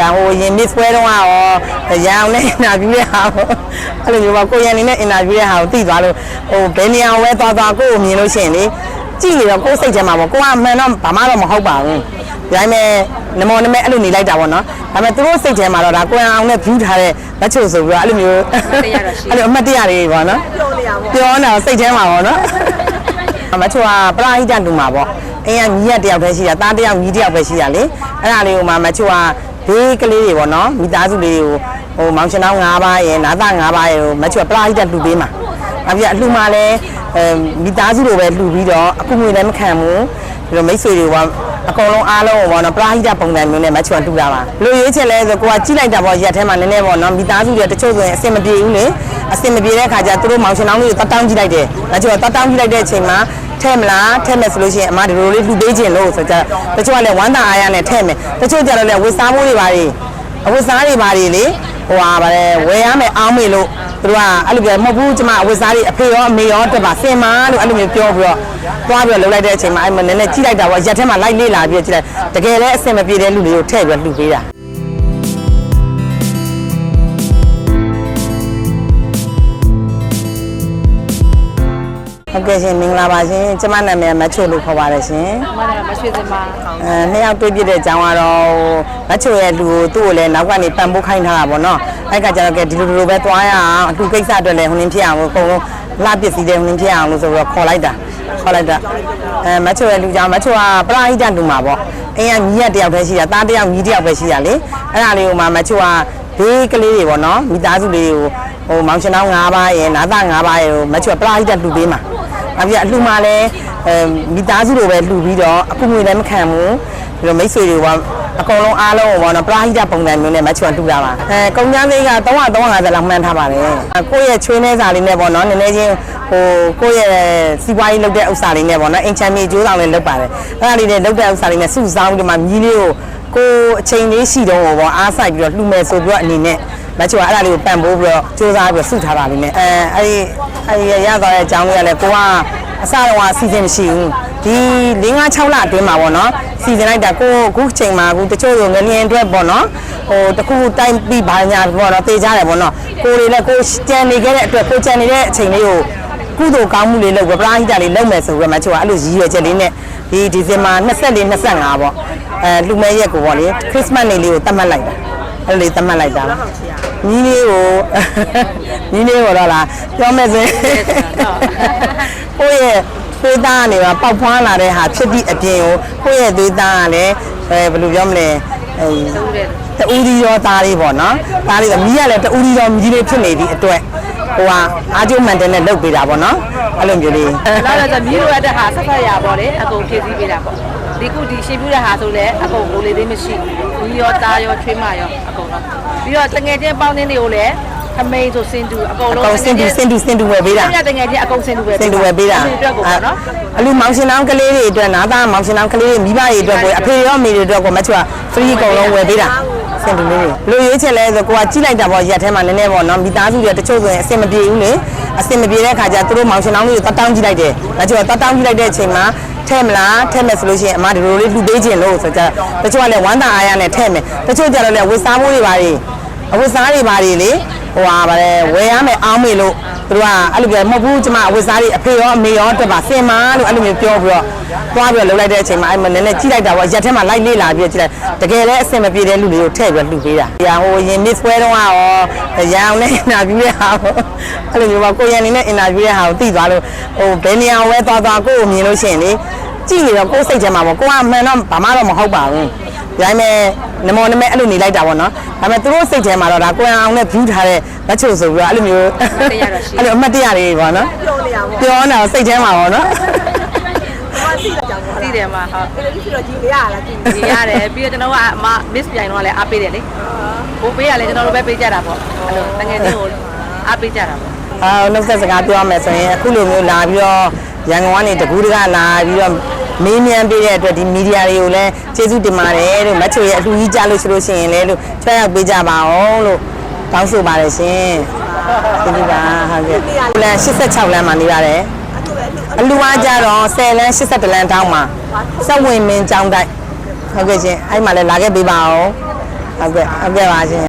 ရဟိုရင် miss ပွဲတော့ရောရန်အောင်နဲ့ interview တဲ့ဟာကိုအဲ့လိုမျိုးပါကိုရန်နေနဲ့ interview တဲ့ဟာကိုသိသွားလို့ဟိုဘယ်နေရာကိုပဲသွားသွားကိုကိုမြင်လို့ရှိရင်လေကြည့်နေတော့ကိုယ်စိတ်ထဲမှာပေါ့ကိုကအမှန်တော့ဘာမှတော့မဟုတ်ပါဘူးဒါပေမဲ့နမောနမဲအဲ့လိုနေလိုက်တာပေါ့နော်ဒါပေမဲ့သူတို့စိတ်ထဲမှာတော့ဒါကိုရန်အောင်နဲ့ view ထားတဲ့လက်ချိုဆိုပြီးတော့အဲ့လိုမျိုးအဲ့လိုအမှတ်တရလေးပေါ့နော်ပြောနေတာစိတ်ထဲမှာပေါ့နော်မချိုကပလာဟိတတူမှာပေါ့အင်းကညီရတယောက်ပဲရှိတာသားတယောက်ညီတယောက်ပဲရှိတာလေအဲ့ဒါလေးကိုမှမချိုက ဘေးကလေးတွေပေါ့နော်မိသားစုလေးတွေကိုဟိုမောင်ရှင်တောင်း၅ပါးရယ်နာသား၅ပါးရယ်ကိုမချိုကပလာဟိတတူပေးမှာအပြည့်အလှမှာလဲအဲမိသားစုလိုပဲလှူပြီးတော့အခုငွေလည်းမခံဘူးဒီလိုမိတ်ဆွေတွေက အကုန်လုံးအားလုံးကိုပေါ့နော်ပလာဟိတပုံစံမျိုးနဲ့မချိုကလှူတာပါလူရွေးချယ်လဲဆိုကိုကကြိလိုက်တာပေါ့ရက်ထဲမှာနည်းနည်းပေါ့နော်မိသားစုတွေတချို့ဆိုရင်အဆင်မပြေဘူးလေအဆင်မပြေတဲ့ခါကျသူတို့မောင်ရှင်တောင်းလေးကိုတတောင်းကြည့်လိုက်တယ်မချိုကတတောင်းကြည့်လိုက်တဲ့အချိန်မှာထဲမလားထဲမယ်ဆိုလို့ရှိရင်အမဒီလိုလေးလှူပေးခြင်းလို့ဆိုကြတချို့ကလည်းဝမ်းသာအားရနဲ့ထဲမယ်တချို့ကျတော့လည်းဝစ်စားမိုးတွေပါတွေအဝစ်စားတွေပါတွေလေ ဟိုဟာဗါလဲဝယ်ရမယ်အောင်းမေလို့သူတို့ကအဲ့လိုပြောမဟုတ်ဘူးကျမအဝစ်စားတွေအဖေရောအမေရောတက်ပါစင်မာလို့အဲ့လိုမျိုးပြောပြီးတော့သွားပြီးတော့လှုပ်လိုက်တဲ့အချိန်မှာအဲ့မနည်းနည်းကြည့်လိုက်တာပေါ့ရက်ထဲမှာလိုက်လေးလာပြီးတော့ကြည့်လိုက်တကယ်လည်းအဆင်မပြေတဲ့လူတွေကိုထည့်ပြီးတော့လှူပေးတာ ဟုတ်ကဲ့ရှင်မင်္ဂလာပါရှင်ကျမနာမည်မချိုလို့ခေါ်ပါတယ်ရှင်မနမရွှေစင်မအဲနှစ်ယောက်တွေ့ပြတဲ့အကြောင်းကတော့မချိုရဲ့လူကိုသူ့ကိုလည်းနောက်ကနေပံ့ပိုးခိုင်းထားတာပေါ့နော်အဲ့ကကြတော့ကဲဒီလိုလိုပဲသွားရအောင်အတူကိစ္စအတွက်လည်းဟိုနင်းဖြစ်အောင်အကုန်လုံးလှပစ္စည်းတွေဟိုနင်းဖြစ်အောင်လို့ဆိုပြီးတော့ခေါ်လိုက်တာခေါ်လိုက်တာအဲမချိုရဲ့လူကြောင့်မချိုကပလာဟိတတူမှာပေါ့အင်းကညီရတယောက်ပဲရှိတာသားတယောက်ညီတယောက်ပဲရှိတာလေအဲ့ဒါလေးကိုမှမချိုကဘေးကလေးတွေပေါ့နော်မိသားစုလေးတွေကိုဟိုမောင်ရှင်တောင်း၅ပါးရယ်နာသား၅ပါးရယ်ကိုမချိုကပလာဟိတတူပေးမှာ အပြည့်အလှမှာလဲအဲမိသားစုလိုပဲလှူပြီးတော့အခုငွေလည်းမခံဘူးဒီလိုမိတ်ဆွေတွေကအကုန်လုံးအားလုံးကိုပေါ့နော်ပလာဟိတပုံစံမျိုးနဲ့မချွန်တူတာပါအဲကုန်ကျန်းသေးက350လောက်မှန်းထားပါတယ်ကိုယ့်ရဲ့ချွေးနှဲစာလေးနဲ့ပေါ့နော်နည်းနည်းချင်းဟိုကိုယ့်ရဲ့စီးပွားရေးလုပ်တဲ့ဥစ္စာလေးနဲ့ပေါ့နော်အင်ချမ်းမြေကျိုးဆောင်လေးလုပ်ပါတယ်အဲ့ဒါလေးနဲ့လုပ်တဲ့ဥစ္စာလေးနဲ့စုဆောင်းပြီးတော့မှမြည်လေးကိုကိုအချိန်လေးရှိတော့ပေါ့အားဆိုင်ပြီးတော့လှူမယ်ဆိုပြီးတော့အနေနဲ့ မချွန်အဲ့ဒါလေးကိုပံ့ပိုးပြီးတော့စူးစမ်းပြီးတော့စုထားတာလေးနဲ့အဲအဲ့ဒီအဲ့ဒီရသွားတဲ့အကြောင်းလေးကလည်းကိုကအစတော့အစီအစဉ်မရှိဘူးဒီ၄၅6လအတွင်းမှာပေါ့နော်စီစဉ်လိုက်တာကိုအခုချိန်မှာအခုတချို့ဆိုငလျင်အတွက်ပေါ့နော်ဟိုတခုတိုင်းပြီးပါညာပေါ့နော်တေးကြတယ်ပေါ့နော်ကိုတွေလည်းကိုကြံနေခဲ့တဲ့အတွက်ကိုကြံနေတဲ့အချိန်လေးကိုကုသိုလ်ကောင်းမှုလေးလုပ်ပဲပရာဟိတလေးလုပ်မယ်ဆိုပြီးတော့မှချိုကအဲ့လိုရည်ရွယ်ချက်လေးနဲ့ဒီဒီဇင်ဘာ24 25ပေါ့အဲလူမဲရက်ကိုပေါ့လေခရစ်စမတ်နေ့လေးကိုတတ်မှတ်လိုက်တာ အဲ့လိုလေးတတ်မှတ်လိုက်တာညီလေးကိုညီလေးကိုတော့လားပြောမယ်ဆိုရင်ကိုယ့်ရဲ့သွေးသားကနေပါပေါက်ဖွားလာတဲ့ဟာဖြစ်သည့်အပြင်ကိုကိုယ့်ရဲ့သွေးသားကလည်းအဲဘယ်လိုပြောမလဲအဲတူဒီရောသားလေးပေါ့နော်သားလေးကမီးကလည်းတူဒီရောမီးလေးဖြစ်နေသည့်အတွက်ဟိုဟာအာကျုံမန်တယ်နဲ့လုတ်ပေးတာပေါ့နော်အဲ့လိုမျိုးလေးလာတော့ဆိုမြည်လိုရတဲ့ဟာဆက်ဖက်ရပေါ့လေအကုန်ဖြည့်ဆည်းပေးတာပေါ့ ဒီခုဒီရှင်းပြတဲ့ဟာဆိုလည်းအကုန်ကိုလေးသေးမရှိဘူးရောသားရောချွေးမရောအကုန်တော့ပြီးတော့တငယ်ချင်းပေါင်းတင်းတွေကိုလည်းအမိန်ဆိုစင်တူအကုန်အလုံးကောင်စင်တူစင်တူစင်တူဝယ်ပေးတာညတငယ်ချင်းအကုန်စင်တူပဲစင်တူဝယ်ပေးတာဒီအတွက်ကိုပေါ့နော်အလူမောင်ရှင်နောင်းကလေးတွေအတွက်နာသားမောင်ရှင်နောင်းကလေးတွေမိဘတွေအတွက်ကိုအဖေရောအမေတွေအတွက်ကိုမချွတ် free အကုန်လုံးဝယ်ပေးတာစင်တူလေးတွေလူရွေးချယ်လဲဆိုကိုကကြိလိုက်တာပေါ့ရက်ထဲမှာနည်းနည်းပေါ့နော်မိသားစုတွေတချို့ဆိုရင်အဆင်မပြေဘူးလေ အဆင်မပြေတဲ့ခါကျသူတို့မောင်ရှင်နောင်းလေးကိုတတောင်းကြည့်လိုက်တယ်မချွတ်တတောင်းကြည့်လိုက်တဲ့အချိန်မှာထဲမလားထဲမယ်ဆိုလို့ရှိရင်အမဒီလိုလေးလှူပေးခြင်းလို့ဆိုကြတချို့ကလည်းဝမ်းသာအားရနဲ့ထဲမယ်တချို့ကျတော့လည်းဝစ်စားမိုးတွေပါတွေအဝစ်စားတွေပါတွေလေဟိုဟာဗါလဲဝယ်ရမယ်အောင်းမေလို့ သူတို့ကအဲ့လိုပြောမဟုတ်ဘူးကျမအဝစ်စားတွေအဖေရောအမေရောတက်ပါစင်မာလို့အဲ့လိုမျိုးပြောပြီးတော့သွားပြီးတော့လှုပ်လိုက်တဲ့အချိန်မှာအဲ့မနည်းနည်းကြည့်လိုက်တာပေါ့ရက်ထဲမှာလိုက်လေးလာပြီးတော့ကြည့်လိုက်တကယ်လည်းအဆင်မပြေတဲ့လူတွေကိုထည့်ပြီးတော့လှူပေးတာ။ရာဟိုရင် miss ပွဲတော့ရောရန်အောင်နဲ့ interview တဲ့ဟာကိုအဲ့လိုမျိုးပါကိုရန်နေနဲ့ interview တဲ့ဟာကိုသိသွားလို့ဟိုဘယ်နေရာကိုပဲသွားသွားကိုကိုမြင်လို့ရှိရင်လေကြည့်နေတော့ကိုယ်စိတ်ထဲမှာပေါ့ကိုကအမှန်တော့ဘာမှတော့မဟုတ်ပါဘူး။ ဒါပေမဲ့နမောနမဲအဲ့လိုနေလိုက်တာပေါ့နော်။ဒါပေမဲ့သူတို့စိတ်ထဲမှာတော့ဒါကိုရန်အောင်နဲ့ view ထားတဲ့လက်ချိုဆိုပြီးတော့အဲ့လိုမျိုးအဲ့လိုအမှတ်တရလေးပေါ့နော်။ပြောနေတာစိတ်ထဲမှာပေါ့နော်။သိတယ်မှာဟုတ်အဲ့ဒါကြီးဆိုတော့ကြီးလေးရလားကြည့်ဒီရတယ်ပြီးတော့ကျွန်တော်ကအမ miss ပြိုင်တော့လည်းအားပေးတယ်လေဘိုးပေးရလဲကျွန်တော်တို့ပဲပေးကြတာပေါ့အဲ့လိုတငယ်ချင်းကိုအားပေးကြတာပေါ့အာနှုတ်ဆက်စကားပြောရမယ်ဆိုရင်အခုလိုမျိုးလာပြီးတော့ရန်ကုန်ကနေတကူးတကလာပြီးတော့ မေးမြန်းပေးတဲ့အတွက်ဒီမီဒီယာတွေကိုလည်းကျေးဇူးတင်ပါတယ်လို့မတ်ချိုရဲ့အလှူကြီးကြားလို့ရှိလို့ရှိရင်လည်းလို့ချွဲရောက်ပေးကြပါအောင်လို့တောင်းဆိုပါတယ်ရှင်ကျေးဇူးပါဟုတ်ကဲ့လမ်း86လမ်းမှာနေရတယ်အလူအားကြတော့10လမ်း82လမ်းတောင်းမှာစက်ဝင်မင်းကျောင်းတိုက်ဟုတ်ကဲ့ရှင်အဲ့မှာလည်းလာခဲ့ပေးပါအောင်ဟုတ်ကဲ့ဟုတ်ကဲ့ပါရှင်